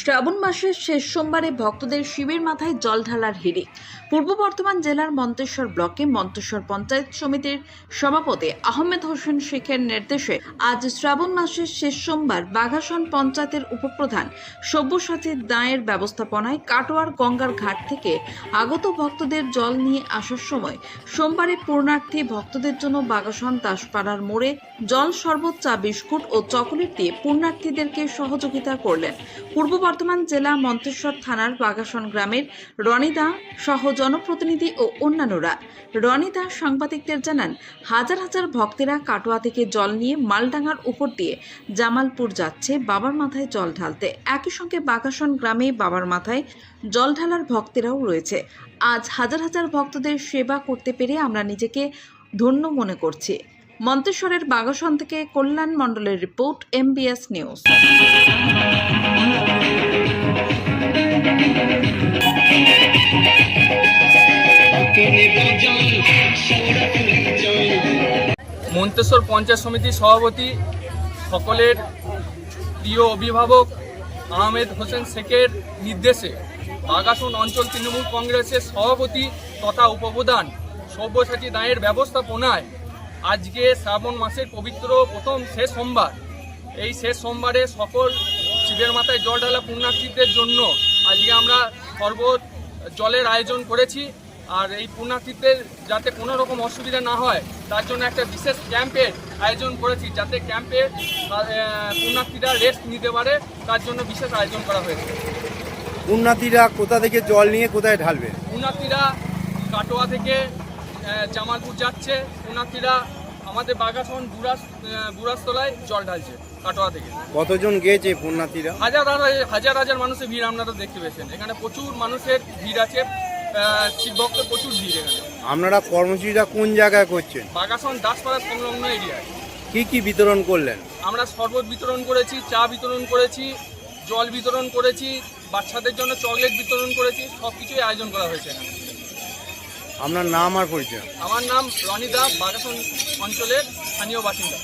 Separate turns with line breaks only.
শ্রাবণ মাসের শেষ সোমবারে ভক্তদের শিবের মাথায় জল ঢালার হিড়িক। পূর্ব বর্ধমান জেলার মন্তেশ্বর ব্লকে মন্তেশ্বর পঞ্চায়েত সমিতির সভাপতি আহমেদ হোসেন শেখের নির্দেশে আজ শ্রাবণ মাসের শেষ সোমবার বাঘাসন পঞ্চায়েতের উপপ্রধান সব্যসাচী দায়ের ব্যবস্থাপনায় কাটোয়ার গঙ্গার ঘাট থেকে আগত ভক্তদের জল নিয়ে আসার সময় সোমবারে পূর্ণার্থী ভক্তদের জন্য বাঘাসন দাসপাড়ার মোড়ে জল শরবত, চা, বিস্কুট ও চকোলেট দিয়ে পুণ্যার্থীদেরকে সহযোগিতা করলেন। পূর্ব বর্ধমান জেলা মন্তেশ্বর থানার বাগাসন গ্রামের রনিদা সহ জনপ্রতিনিধি ও অন্যান্যরা রনিদা সাংবাদিকদের জানান, হাজার হাজার ভক্তেরা কাটোয়া থেকে জল নিয়ে মালডাঙ্গার উপর দিয়ে জামালপুর যাচ্ছে বাবার মাথায় জল ঢালতে। একই সঙ্গে বাগাসন গ্রামে বাবার মাথায় জল ঢালার ভক্তেরাও রয়েছে। আজ হাজার হাজার ভক্তদের সেবা করতে পেরে আমরা নিজেকে ধন্য মনে করছি। মন্তেশ্বরের বাগাসন থেকে কল্যাণ মণ্ডলের report MBS news
Manteswar panchayat সমিতির সভাপতি, সকলের প্রিয় অভিভাবক আহমেদ হোসেন শেখের নির্দেশে বাগাসন অঞ্চল তৃণমূল কংগ্রেসের সভাপতি তথা উপপ্রধান সব্যসাচী দায়ের ব্যবস্থাপনায় আজকে শ্রাবণ মাসের পবিত্র প্রথম শেষ সোমবার। এই শেষ সোমবারে সকল শিবের মাথায় জল ঢালা পুণ্যার্থীদের জন্য আজকে আমরা শরবত জলের আয়োজন করেছি। আর এই পুণ্যার্থীদের যাতে কোনো রকম অসুবিধা না হয় তার জন্য একটা বিশেষ ক্যাম্পের আয়োজন করেছি যাতে ক্যাম্পে পুণ্যার্থীরা রেস্ট নিতে পারে তার জন্য বিশেষ আয়োজন করা হয়েছে।
পুণ্যার্থীরা কোথা থেকে জল নিয়ে কোথায় ঢালবে?
পুণ্যার্থীরা কাটোয়া থেকে জামালপুর যাচ্ছে পুণ্যার্থীরা আমাদের বাগাসন বুড়াস বুড়াসতলায় জল ঢালছে কাটোয়া থেকে।
কতজন গিয়েছে পুণ্যার্থীরা?
হাজার হাজার হাজার মানুষের ভিড় আপনারা দেখতে পেয়েছেন। এখানে প্রচুর মানুষের ভিড় আছে আহ, শিব ভক্তের প্রচুর ভিড় এখানে।
আপনারা কর্মসূচিটা কোন জায়গায় করছেন?
বাগাসন দাসপাড়া সংলগ্ন এরিয়ায়
কি কি বিতরণ করলেন?
আমরা শরবত বিতরণ করেছি চা বিতরণ করেছি জল বিতরণ করেছি বাচ্চাদের জন্য চকলেট বিতরণ করেছি সব কিছুই আয়োজন করা হয়েছে এখানে।
আপনার নাম আর পরিচয়?
আমার নাম রনি দা বাগাসন অঞ্চলের স্থানীয় বাসিন্দা।